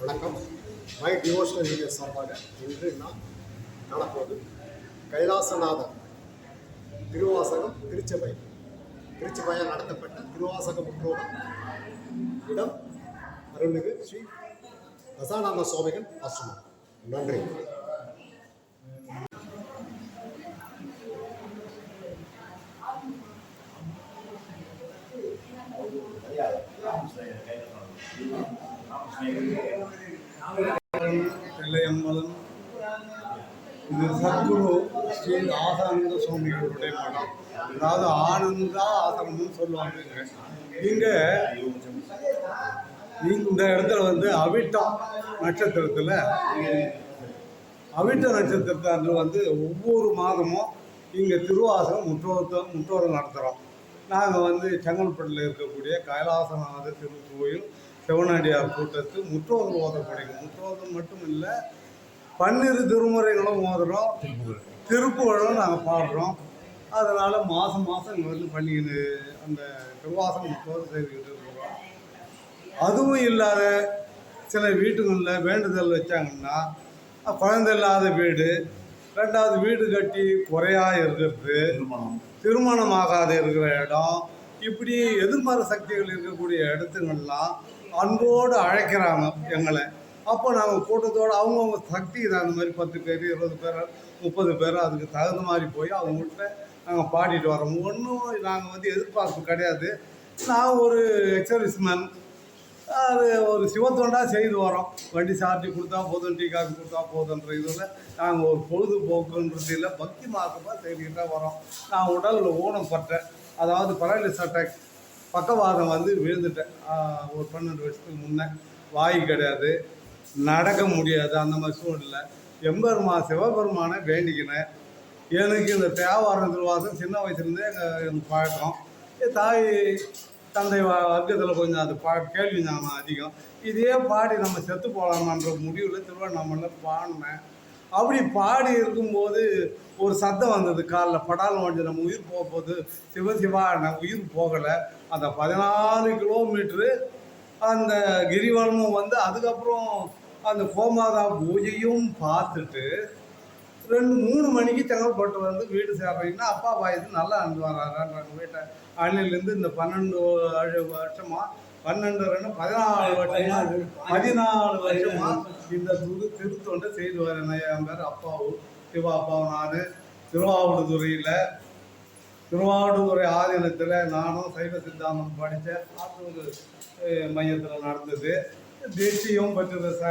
வணக்கம். My devotional video சார்பாக இன்று நான் காணப்போது கைலாசநாதர் திருவாசகம் திருச்சபை. திருச்சபையால் நடத்தப்பட்ட திருவாசக முற்றோடம் இடம் அருள்மிகு ஸ்ரீ ரசானந்த சுவாமிகள் ஆசிரமம் நன்றி தில்லையம்பலம் இது சத்குரு ஸ்ரீ ஆசானந்த சுவாமிகளுடைய மடம் அதாவது ஆனந்தா ஆசிரமம்னு சொல்லுவாங்க இங்க. இந்த இடத்துல வந்து அவிட்டம் நட்சத்திரத்தில் அவிட்ட நட்சத்திரத்தை அன்று வந்து ஒவ்வொரு மாதமும் இங்கே திருவாசகம் முற்றோத்த முற்றோரம் நடத்துகிறோம் நாங்கள் வந்து செங்கல்பட்டில் இருக்கக்கூடிய கைலாசநாத திருக்கோயில் சிவனடியார் கூட்டத்து முற்றோதல் ஓதப்படுங்க முற்றோதல் மட்டும் இல்லை பன்னிரு திருமுறைகளும் ஓதுறோம் திருப்புகழும் நாங்கள் பாடுறோம். அதனால் மாதம் மாதம் இங்கே வந்து பண்ணிக்கிட்டு அந்த திருவாசகம் முற்றோதல் செய்துக்கிட்டு இருக்கிறோம். அதுவும் இல்லாத சில வீட்டுகளில் வேண்டுதல் வச்சாங்கன்னா குழந்தை இல்லாத வீடு ரெண்டாவது வீடு கட்டி குறையா இருக்கிறது திருமணம். ஆகாத இருக்கிற இடம் இப்படி எதிர்மறை சக்திகள் இருக்கக்கூடிய இடத்துங்கள்லாம் அன்போடு அழைக்கிறாங்க எங்களை. அப்போ நாங்கள் கூட்டத்தோடு அவங்கவுங்க சக்தி தகுந்த மாதிரி பத்து பேர் இருபது பேர் முப்பது பேர் அதுக்கு தகுந்த மாதிரி போய் அவங்கள்ட்ட நாங்கள் பாடிட்டு வரோம் ஒன்றும் நாங்கள் வந்து எதிர்பார்ப்பு கிடையாது. நான் ஒரு எக்ஸர்விஸ்மேன் அது ஒரு சிவத்தொண்டா செய்து வரோம் வண்டி சார்ஜ் கொடுத்தா போதும் டீ காஃபி கொடுத்தா போதுன்ற இதில் நாங்கள் ஒரு பொழுதுபோக்குன்றது இல்லை பக்தி மார்க்கமாக செய்துக்கிட்டே வரோம் நான் உடலில் ஊனம் பட்டேன். அதாவது பரலிஸ் அட்டாக் பக்கவாதம் வந்து விழுந்துட்டேன். ஒரு பன்னெண்டு வருஷத்துக்கு முன்னே. வாய் கிடையாது. நடக்க முடியாது அந்த மாதிரி சூழ்நிலை. எம்பெருமா சிவபெருமானை வேண்டிக்கினேன். எனக்கு இந்த தேவாரம் திருவாசம் சின்ன வயசுலேருந்தே எங்கள் எனக்கு பழக்கம். என் தாய் தந்தை வ- வர்க்கத்தில் கொஞ்சம் அது பா கேள்வி ஞானம் அதிகம். இதே பாடி நம்ம செத்து போகலாமான்ற முடிவில் திருவண்ணாமலையில் பாடினேன். அப்படி பாடி இருக்கும்போது ஒரு சத்தம் வந்தது காலில். படாலம் வந்து நம்ம உயிர் போக போகுது சிவசிவா நான் உயிர் போகலை. அந்த பதினாலு கிலோமீட்ரு அந்த கிரிவலமும் வந்து அதுக்கப்புறம் அந்த கோமாதா பூஜையும் பார்த்துட்டு ரெண்டு மூணு மணிக்கு செங்கல்பட்டு வந்து வீடு சேர்றீங்கன்னா அப்பா வயசு நல்லா இருந்து வராங்க வீட்டை அன்னிலேருந்து இந்த பன்னெண்டு வரு- வருஷமா பன்னெண்டு ரெண்டு பதினாலு வருஷமா பதினாலு வருஷமா இந்த துரு திருத்தொண்டை செய்து வரேன் என் பேர் அப்பாவும் சிவா அப்பாவும் நான் திருவாவூடுதுறையில். திருவாவடுதுறை ஆதீனத்தில் நானும் சைவ சித்தாந்தம் படித்தேன் ஆத்தூர் மையத்தில் நடந்தது. தீட்சையும் பெற்றது ச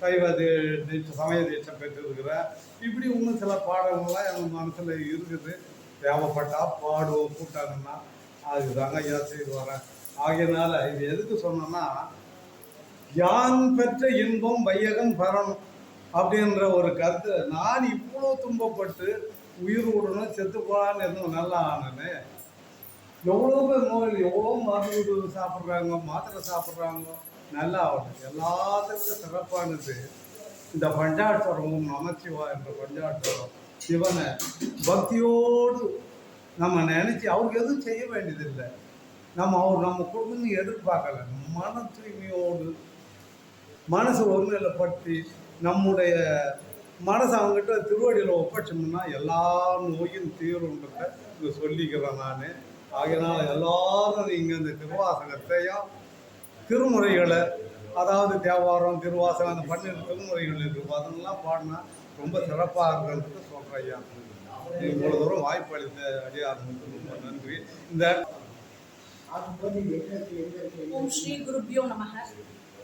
சைவ தீ- தீட்சை சமய தீட்சை பெற்றிருக்கிறேன் இப்படி இன்னும் சில பாடல்கள்லாம் என் மனசில் இருக்குது. தேவைப்பட்டா பாடுவோம் கூட்டாங்கன்னா அதுதாங்க ஐயா செய்து வரேன் ஆகையினால இது எதுக்கு சொன்னேன்னா யான் பெற்ற இன்பம் வையகம் பெறணும் அப்படின்ற ஒரு கருத்து. நான் இவ்வளோ துன்பப்பட்டு உயிர் விடணும் செத்து போகலான்னு இருந்தோம் நல்லா ஆனேன்னு எவ்வளோ பேர் நோய் எவ்வளோ மருந்து சாப்பிட்றாங்க மாத்திரை சாப்பிட்றாங்க நல்லா ஆகணும் எல்லாத்துக்கும் சிறப்பானது. இந்த பஞ்சாட்சரமும் நமச்சிவா என்ற பஞ்சாட்சரம் சிவனை பக்தியோடு நம்ம நினச்சி அவருக்கு எதுவும் செய்ய வேண்டியதில்லை. நம்ம அவர் நம்ம கொடுக்கணும்னு எதிர்பார்க்கல. மன தூய்மையோடு மனசு ஒருநிலைப்படுத்தி நம்முடைய மனசை அவங்ககிட்ட திருவடியில் ஒப்படைச்சோம்னா எல்லா நோயும் தீரும்ன்றத இங்கே சொல்லிக்கிறேன் நான். ஆகையினால் எல்லாரும் நீங்கள் இந்த திருவாசகத்தையும் திருமுறைகளை அதாவது தேவாரம் திருவாசகம் அந்த பன்னெண்டு திருமுறைகள் இருக்கு. அதெல்லாம் பாடினா ரொம்ப சிறப்பாக இருக்கிறதுக்கு சொல்கிறேன் ஐயா. இவ்வளோ தூரம் வாய்ப்பு அளித்த அடியார்களுக்கு ரொம்ப நன்றி. இந்த ஓம் ஸ்ரீ குருப்யோ நமக.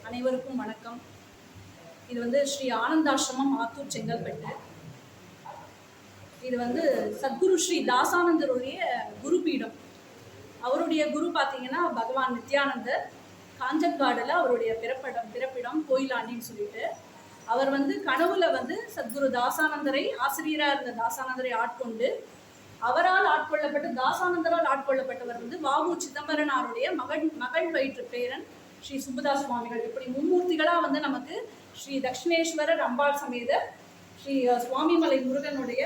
அனைவருக்கும் வணக்கம். இது வந்து ஸ்ரீ ஆனந்தாசிரமம் ஆத்தூர் செங்கல்பட்டு. இது வந்து சத்குரு ஸ்ரீ தாசானந்தருடைய குரு பீடம் அவருடைய குரு பார்த்தீங்கன்னா பகவான் நித்யானந்தர். காஞ்சன்காடில் அவருடைய பிறப்பிடம் பிறப்பிடம் கோயிலாண்டின்னு சொல்லிட்டு அவர் வந்து கனவுல வந்து சத்குரு தாசானந்தரை ஆசிரியராக இருந்த தாசானந்தரை ஆட்கொண்டு அவரால் ஆட்கொள்ளப்பட்டு தாசானந்தரால் ஆட்கொள்ளப்பட்டவர் வந்து வாவு சிதம்பரனாருடைய மகன் மகள் வயிற்று பேரன் ஸ்ரீ சுப்புதாஸ் சுவாமிகள். இப்படி மும்மூர்த்திகளாக வந்து நமக்கு ஸ்ரீ தக்ஷிணேஸ்வரர் அம்பாள் சமேத ஸ்ரீ சுவாமிமலை முருகனுடைய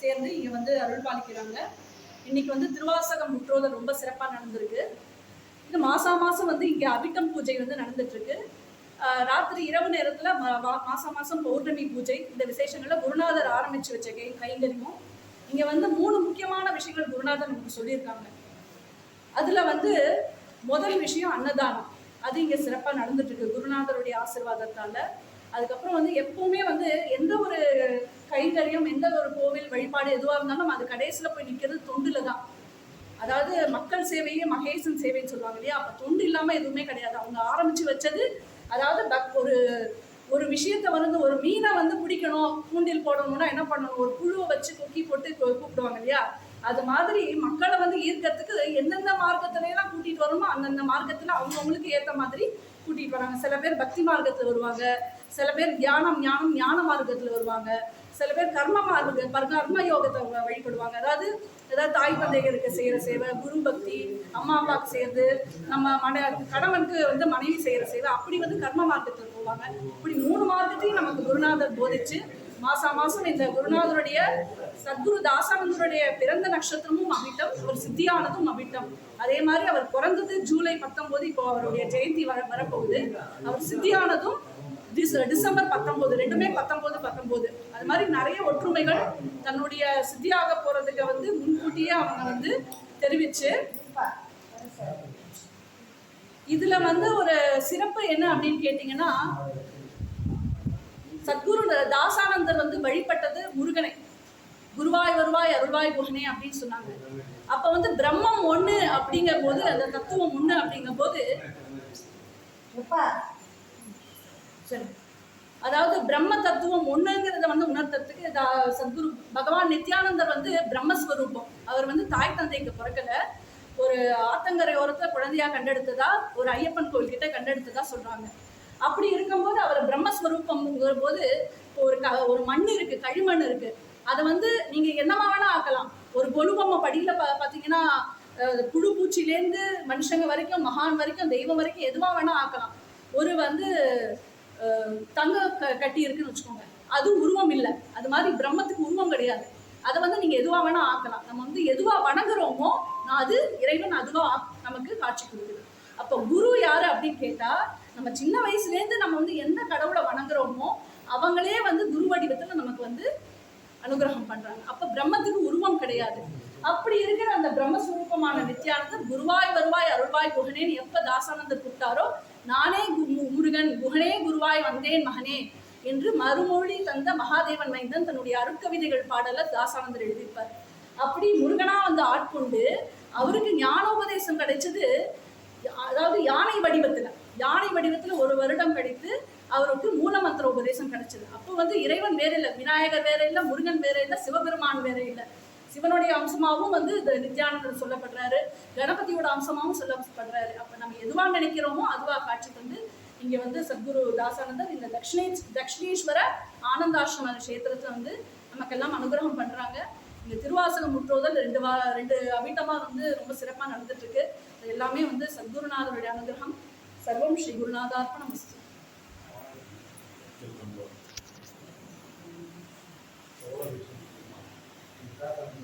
சேர்ந்து இங்கே வந்து அருள் பாலிக்கிறாங்க இன்னைக்கு வந்து திருவாசகம் முற்றோதல் ரொம்ப சிறப்பாக நடந்திருக்கு. மாசா மாசம் வந்து இங்க அபிட்டம் பூஜை வந்து நடந்துட்டு இருக்கு ராத்திரி இரவு நேரத்துல மாசா மாசம் பௌர்ணமி பூஜை. இந்த விசேஷங்களில் குருநாதர் ஆரம்பிச்சு வச்ச கை கைங்கரியமும் இங்க வந்து மூணு முக்கியமான விஷயங்கள் குருநாதர் நமக்கு சொல்லியிருக்காங்க. அதுல வந்து முதல் விஷயம் அன்னதானம். அது இங்க சிறப்பா நடந்துட்டு இருக்கு குருநாதருடைய ஆசீர்வாதத்தால. அதுக்கப்புறம் வந்து எப்பவுமே வந்து எந்த ஒரு கைங்கரியம் எந்த ஒரு கோவில் வழிபாடு எதுவாக இருந்தாலும் அது கடைசியில் போய் நிற்கிறது தொண்டில் தான் அதாவது மக்கள் சேவையே மகேசன் சேவைன்னு சொல்லுவாங்க இல்லையா? அப்போ தொண்டு இல்லாமல் எதுவுமே கிடையாது. அவங்க ஆரம்பித்து வச்சது அதாவது பக்- ஒரு ஒரு விஷயத்த வந்து ஒரு மீனை வந்து பிடிக்கணும் தூண்டில் போடணும்னா என்ன பண்ணணும்? ஒரு புழுவை வச்சு கொக்கி போட்டு கூப்பிடுவாங்க இல்லையா? அது மாதிரி மக்களை வந்து ஈர்க்கறதுக்கு எந்தெந்த மார்க்கத்துல கூட்டிகிட்டு கூட்டிட்டு வரணுமோ அந்தந்த மார்க்கத்தில் அவங்கவுங்களுக்கு ஏற்ற மாதிரி கூட்டிகிட்டு வராங்க. சில பேர் பக்தி மார்க்கத்தில் வருவாங்க. சில பேர் தியானம் ஞானம் ஞான மார்க்கத்தில் வருவாங்க. சில பேர் கர்ம மார்க்க கர்ம யோகத்தை வழிபடுவாங்க. அதாவது ஏதாவது தாய் தந்தைகளுக்கு செய்கிற சேவை குரு பக்தி அம்மா அப்பாவுக்கு செய்யறது நம்ம மன கணவனுக்கு வந்து மனைவி செய்கிற சேவை அப்படி வந்து கர்ம மார்க்கத்தில் போவாங்க. இப்படி மூணு மார்க்கத்தையும் நமக்கு குருநாதர் போதிச்சு மாசா மாசம் இந்த குருநாதருடைய சத்குரு தாசானந்தருடைய பிறந்த நட்சத்திரமும் அபிட்டம் ஒரு சித்தியானதும் அபிட்டம் அதே மாதிரி அவர் பிறந்தது ஜூலை பத்தொன்பது இப்போ அவருடைய ஜெயந்தி வர வரப்போகுது. அவர் சித்தியானதும் டிசம்பர் uh, பத்தொன்பது ரெண்டுமே பத்தொன்பது பத்தொன்பது அது மாதிரி நிறைய ஒற்றுமைகள் தன்னுடைய சித்தியாக போறதுக்கு வந்து முன்கூட்டியே அவங்க வந்து தெரிவிச்சு இதுல வந்து ஒரு சிறப்பு என்ன அப்படின்னு கேட்டீங்கன்னா சத்குரு தாசானந்தர் வந்து வழிபட்டது முருகனை. குருவாய் வருவாய் அருள்வாய் குகனே அப்படின்னு சொன்னாங்க. அப்ப வந்து பிரம்மம் ஒண்ணு அப்படிங்கும் போது அந்த தத்துவம் ஒண்ணு அப்படிங்கும் போது சரி. அதாவது பிரம்ம தத்துவம் ஒண்ணுங்கிறத வந்து உணர்த்துறதுக்கு தா- சத்குரு பகவான் நித்யானந்தர் வந்து பிரம்மஸ்வரூபம். அவர் வந்து தாய் தந்தைக்கு பிறக்கல. ஒரு ஆத்தங்கரையோரத்தை குழந்தையா கண்டெடுத்ததா ஒரு ஐயப்பன் கோயில்கிட்ட கண்டெடுத்ததா சொல்றாங்க. அப்படி இருக்கும்போது அவர் பிரம்மஸ்வரூபம்ங்கிற போது ஒரு க ஒரு மண் இருக்கு களிமண் இருக்கு. அதை வந்து நீங்க என்னமா வேணா ஆக்கலாம். ஒரு கொலுபொம்மை படியில பா பாத்தீங்கன்னா புழு பூச்சிலேருந்து மனுஷங்க வரைக்கும் மகான் வரைக்கும் தெய்வம் வரைக்கும் எதுவா வேணா ஆக்கலாம். ஒரு வந்து தங்க க- கட்டி இருக்குன்னு வச்சுக்கோங்க. அது உருவம் இல்லை. அது மாதிரி பிரம்மத்துக்கு உருவம் கிடையாது. அதை வந்து நீங்க எதுவா வேணா ஆக்கலாம். நம்ம வந்து எதுவா வணங்குறோமோ நான் அது இறைவன் அதுவா ஆக்- நமக்கு காட்சி கொடுக்குது. அப்போ குரு யாரு அப்படின்னு கேட்டா நம்ம சின்ன வயசுலேருந்து நம்ம வந்து எந்த கடவுளை வணங்குறோமோ அவங்களே வந்து குரு வடிவத்துல நமக்கு வந்து அனுகிரகம் பண்றாங்க. அப்ப பிரம்மத்துக்கு உருவம் கிடையாது. அப்படி இருக்கிற அந்த பிரம்மஸ்வரூபமான நித்யானந்தர் குருவாய் வருவாய் அருள்வாய் புகனேன்னு எப்ப தாசானந்தர் கூப்பிட்டாரோ நானே கு- முருகன் குகனே குருவாய் வந்தேன் மகனே என்று மறுமொழி தந்த மகாதேவன் மைந்தன் தன்னுடைய அருட்கவிதைகள் பாடல தாசானந்தர் எழுதியிருப்பார். அப்படி முருகனா வந்து ஆட்கொண்டு அவருக்கு ஞானோபதேசம் கிடைச்சது அதாவது யானை வடிவத்துல யானை வடிவத்துல ஒரு வருடம் கழித்து அவருக்கு மூலமந்திர உபதேசம் கிடைச்சது. அப்போ வந்து இறைவன் வேற இல்லை விநாயகர் வேற இல்லை முருகன் வேற இல்லை சிவபெருமான் வேற இல்லை. சிவனுடைய அம்சமாகவும் வந்து இந்த நித்யானந்தர் சொல்லப்படுறாரு. கணபதியோட அம்சமாகவும் சொல்லப்படுறாரு. அப்ப நம்ம எதுவா நினைக்கிறோமோ அதுவா காட்சி தந்து இங்க வந்து சத்குரு தாசானந்தர் இந்த தக்ஷிணே தக்ஷிணேஸ்வர ஆனந்தாசிரம கஷேத்திரத்துல வந்து நமக்கெல்லாம் அனுகிரகம் பண்றாங்க. இந்த திருவாசகம் முற்றோதல் ரெண்டு வா ரெண்டு அபிட்டமா வந்து ரொம்ப சிறப்பா நடந்துட்டு இருக்கு இது எல்லாமே வந்து சத்குருநாதருடைய அனுகிரகம். சர்வம் ஸ்ரீ குருநாதார்ப்பணம் you.